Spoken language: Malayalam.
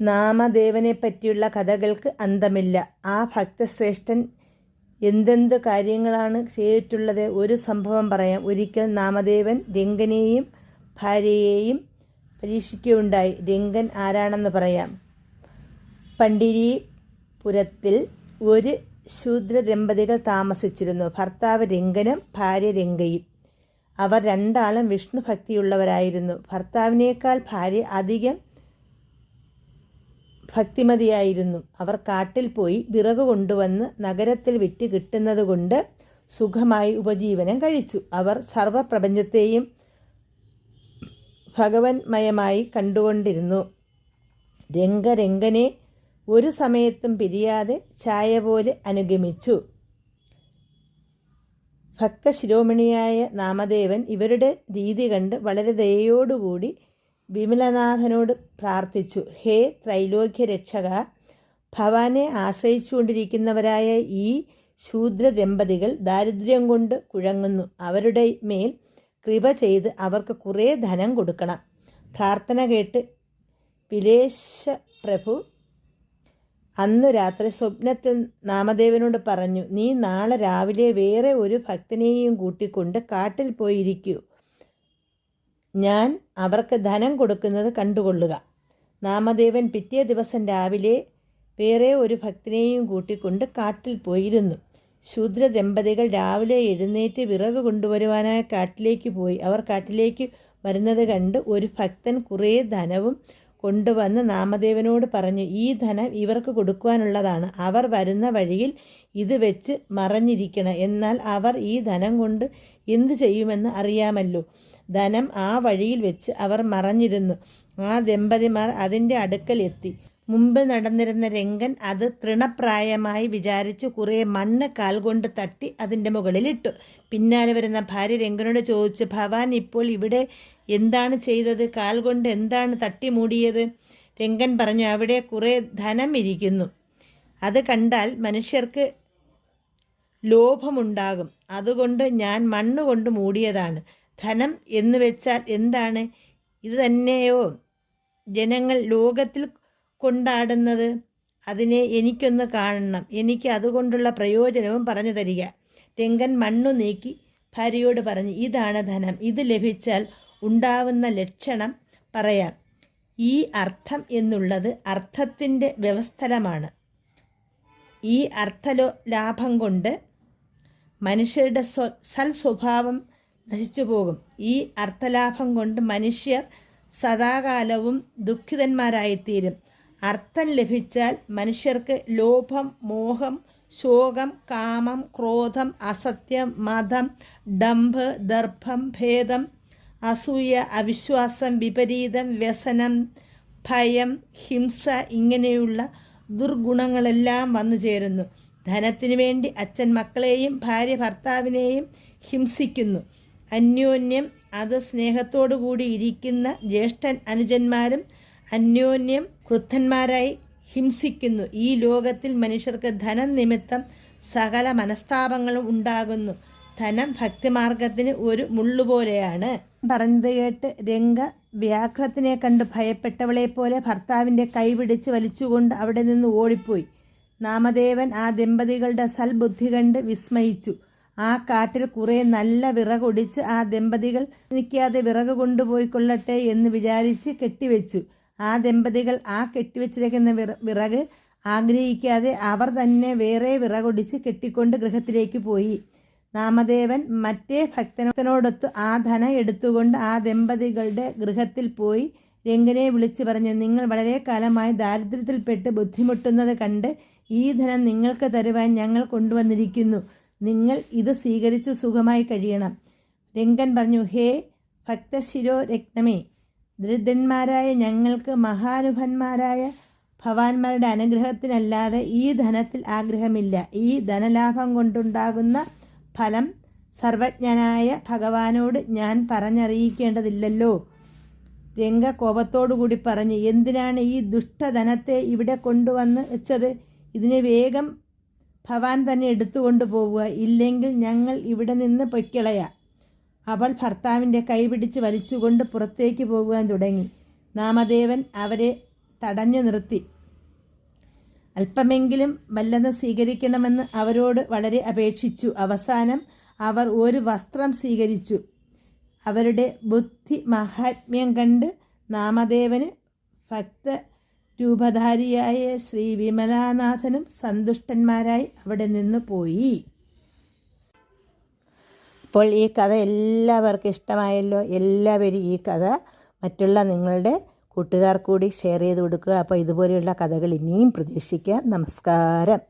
നാമദേവനെ പറ്റിയുള്ള കഥകൾക്ക് അന്തമില്ല. ആ ഭക്തശ്രേഷ്ഠൻ എന്തെന്ത് കാര്യങ്ങളാണ് ചെയ്തിട്ടുള്ളത് ഒരു സംഭവം പറയാം. ഒരിക്കൽ നാമദേവൻ രംഗനെയും ഭാര്യയെയും പരീക്ഷിക്കുകയുണ്ടായി. രംഗൻ ആരാണെന്ന് പറയാം. പണ്ടിരിപുരത്തിൽ ഒരു ശൂദ്ര ദമ്പതികൾ താമസിച്ചിരുന്നു. ഭർത്താവ് രംഗനും ഭാര്യ രംഗയും. അവർ രണ്ടാളും വിഷ്ണു ഭക്തിയുള്ളവരായിരുന്നു ഭർത്താവിനേക്കാൾ ഭാര്യ അധികം ഭക്തിമതിയായിരുന്നു. അവർ കാട്ടിൽ പോയി വിറക് കൊണ്ടുവന്ന് നഗരത്തിൽ വിറ്റ് കിട്ടുന്നതുകൊണ്ട് സുഖമായി ഉപജീവനം കഴിച്ചു. അവർ സർവപ്രപഞ്ചത്തെയും ഭഗവന്മയമായി കണ്ടുകൊണ്ടിരുന്നു. രംഗരംഗനെ ഒരു സമയത്തും പിരിയാതെ ഛായ പോലെ അനുഗമിച്ചു. ഭക്തശിരോമണിയായ നാമദേവൻ ഇവരുടെ രീതി കണ്ട് വളരെ ദയയോടുകൂടി വിമലനാഥനോട് പ്രാർത്ഥിച്ചു ഹേ ത്രൈലോക്യ രക്ഷക ഭവാനെ ആശ്രയിച്ചുകൊണ്ടിരിക്കുന്നവരായ ഈ ശൂദ്ര ദമ്പതികൾ ദാരിദ്ര്യം കൊണ്ട് കുഴങ്ങുന്നു. അവരുടെ മേൽ കൃപ ചെയ്ത് അവർക്ക് കുറേ ധനം കൊടുക്കണം. പ്രാർത്ഥന കേട്ട് വിലേശ പ്രഭു അന്നു രാത്രി സ്വപ്നത്തിൽ നാമദേവനോട് പറഞ്ഞു നീ നാളെ രാവിലെ വേറെ ഒരു ഭക്തനെയും കൂട്ടിക്കൊണ്ട് കാട്ടിൽ പോയിരിക്കൂ. ഞാൻ അവർക്ക് ധനം കൊടുക്കുന്നത് കണ്ടുകൊള്ളുക. നാമദേവൻ പിറ്റേ ദിവസം രാവിലെ വേറെ ഒരു ഭക്തനെയും കൂട്ടിക്കൊണ്ട് കാട്ടിൽ പോയിരുന്നു. ശൂദ്ര ദമ്പതികൾ രാവിലെ എഴുന്നേറ്റ് വിറക് കൊണ്ടുവരുവാനായി കാട്ടിലേക്ക് പോയി. അവർ കാട്ടിലേക്ക് വരുന്നത് കണ്ട് ഒരു ഭക്തൻ കുറേ ധനവും കൊണ്ടുവന്ന് നാമദേവനോട് പറഞ്ഞു ഈ ധനം ഇവർക്ക് കൊടുക്കുവാനുള്ളതാണ്. അവർ വരുന്ന വഴിയിൽ ഇത് വെച്ച് മറഞ്ഞിരിക്കണം. എന്നാൽ അവർ ഈ ധനം കൊണ്ട് എന്തു ചെയ്യുമെന്ന് അറിയാമല്ലോ. ധനം ആ വഴിയിൽ വെച്ച് അവർ മറഞ്ഞിരുന്നു. ആ ദമ്പതിമാർ അതിന്റെ അടുക്കൽ എത്തി. മുമ്പ് നടന്നിരുന്ന രംഗൻ അത് തൃണപ്രായമായി വിചാരിച്ചു കുറേ മണ്ണ് കാൽ കൊണ്ട് തട്ടി അതിന്റെ മുകളിലിട്ടു പിന്നാലെ വരുന്ന ഭാര്യ രംഗനോട് ചോദിച്ചു ഭവാൻ ഇപ്പോൾ ഇവിടെ എന്താണ് ചെയ്തത്? കാൽ കൊണ്ട് എന്താണ് തട്ടി മൂടിയത്? രംഗൻ പറഞ്ഞു അവിടെ കുറേ ധനം ഇരിക്കുന്നു. അത് കണ്ടാൽ മനുഷ്യർക്ക് ലോഭമുണ്ടാകും. അതുകൊണ്ട് ഞാൻ മണ്ണ് കൊണ്ട് മൂടിയതാണ്. ധനം എന്ന് വെച്ചാൽ എന്താണ്? ഇത് തന്നെയോ? ജനങ്ങൾ ലോകത്തിൽ കൊണ്ടാടുന്നത് അതിനെ എനിക്കൊന്ന് കാണണം. എനിക്ക് അതുകൊണ്ടുള്ള പ്രയോജനവും പറഞ്ഞു തരിക. രംഗൻ മണ്ണു നീക്കി ഭാര്യയോട് പറഞ്ഞു ഇതാണ് ധനം. ഇത് ലഭിച്ചാൽ ഉണ്ടാവുന്ന ലക്ഷണം പറയാം. ഈ അർത്ഥം എന്നുള്ളത് അർത്ഥത്തിന്റെ വ്യവസ്ഥലമാണ്. ഈ അർത്ഥലോ ലാഭം കൊണ്ട് മനുഷ്യരുടെ സ്വ സൽ സ്വഭാവം നശിച്ചു പോകും ഈ അർത്ഥലാഭം കൊണ്ട് മനുഷ്യർ സദാകാലവും ദുഃഖിതന്മാരായിത്തീരും. അർത്ഥം ലഭിച്ചാൽ മനുഷ്യർക്ക് ലോഭം മോഹം ശോകം കാമം ക്രോധം അസത്യം മതം ഡംഭ് ദർഭം ഭേദം അസൂയ അവിശ്വാസം വിപരീതം വ്യസനം ഭയം ഹിംസ ഇങ്ങനെയുള്ള ദുർഗുണങ്ങളെല്ലാം വന്നു ചേരുന്നു. ധനത്തിനു വേണ്ടി അച്ഛൻ മക്കളെയും ഭാര്യ ഭർത്താവിനെയും ഹിംസിക്കുന്നു. അന്യോന്യം അത് സ്നേഹത്തോടു കൂടി ഇരിക്കുന്ന ജ്യേഷ്ഠൻ അനുജന്മാരും അന്യോന്യം ക്രുദ്ധന്മാരായി ഹിംസിക്കുന്നു. ഈ ലോകത്തിൽ മനുഷ്യർക്ക് ധനം നിമിത്തം സകല മനസ്താപങ്ങളും ഉണ്ടാകുന്നു. ധനം ഭക്തിമാർഗത്തിന് ഒരു മുള്ളുപോലെയാണ്. പറഞ്ഞത് കേട്ട് രംഗ വ്യാഘ്രത്തിനെ കണ്ട് ഭയപ്പെട്ടവളെ പോലെ ഭർത്താവിന്റെ കൈപിടിച്ച് വലിച്ചുകൊണ്ട് അവിടെ നിന്ന് ഓടിപ്പോയി. നാമദേവൻ ആ ദമ്പതികളുടെ സൽബുദ്ധി കണ്ട് വിസ്മയിച്ചു. ആ കാട്ടിൽ കുറേ നല്ല വിറകൊടിച്ച് ആ ദമ്പതികൾ നിൽക്കാതെ വിറക് കൊണ്ടുപോയി കൊള്ളട്ടെ എന്ന് വിചാരിച്ച് കെട്ടിവെച്ചു. ആ ദമ്പതികൾ ആ കെട്ടിവെച്ചിരിക്കുന്ന വിറ വിറക് ആഗ്രഹിക്കാതെ അവർ തന്നെ വേറെ വിറകൊടിച്ച് കെട്ടിക്കൊണ്ട് ഗൃഹത്തിലേക്ക് പോയി. നാമദേവൻ മറ്റേ ഭക്തനോടൊത്ത് ആ ധനം എടുത്തുകൊണ്ട് ആ ദമ്പതികളുടെ ഗൃഹത്തിൽ പോയി. രംഗനെ വിളിച്ചു പറഞ്ഞു നിങ്ങൾ വളരെ കാലമായി ദാരിദ്ര്യത്തിൽപ്പെട്ട് ബുദ്ധിമുട്ടുന്നത് കണ്ട് ഈ ധനം നിങ്ങൾക്ക് തരുവാൻ ഞങ്ങൾ കൊണ്ടുവന്നിരിക്കുന്നു. നിങ്ങൾ ഇത് സ്വീകരിച്ച് സുഖമായി കഴിയണം. രംഗൻ പറഞ്ഞു ഹേ ഭക്തശിരോ രക്തമേ ദരിദ്രന്മാരായ ഞങ്ങൾക്ക് മഹാനുഭന്മാരായ ഭവാന്മാരുടെ അനുഗ്രഹത്തിനല്ലാതെ ഈ ധനത്തിൽ ആഗ്രഹമില്ല. ഈ ധനലാഭം കൊണ്ടുണ്ടാകുന്ന ഫലം സർവജ്ഞനായ ഭഗവാനോട് ഞാൻ പറഞ്ഞറിയിക്കേണ്ടതില്ലല്ലോ. രംഗ കോപത്തോടുകൂടി പറഞ്ഞു എന്തിനാണ് ഈ ദുഷ്ടധനത്തെ ഇവിടെ കൊണ്ടുവന്ന് വെച്ചത്? ഇതിനെ വേഗം ഭവാൻ തന്നെ എടുത്തുകൊണ്ട് പോവുക. ഇല്ലെങ്കിൽ ഞങ്ങൾ ഇവിടെ നിന്ന് പൊയ്ക്കിളയ. അവൾ ഭർത്താവിന്റെ കൈപിടിച്ച് വലിച്ചുകൊണ്ട് പുറത്തേക്ക് പോകുവാൻ തുടങ്ങി. നാമദേവൻ അവരെ തടഞ്ഞു നിർത്തി. അല്പമെങ്കിലും വല്ലതും സ്വീകരിക്കണമെന്ന് അവരോട് വളരെ അപേക്ഷിച്ചു. അവസാനം അവർ ഒരു വസ്ത്രം സ്വീകരിച്ചു. അവരുടെ ബുദ്ധി മഹാത്മ്യം കണ്ട് നാമദേവന് ഭക്ത രൂപധാരിയായ ശ്രീ വിമലാനാഥനും സന്തുഷ്ടന്മാരായി അവിടെ നിന്ന് പോയി. അപ്പോൾ ഈ കഥ എല്ലാവർക്കും ഇഷ്ടമായല്ലോ? എല്ലാവരും ഈ കഥ മറ്റുള്ള നിങ്ങളുടെ കൂട്ടുകാർ കൂടി ഷെയർ ചെയ്ത് കൊടുക്കുക. അപ്പോൾ ഇതുപോലെയുള്ള കഥകൾ ഇനിയും പ്രതീക്ഷിക്കാം. നമസ്കാരം.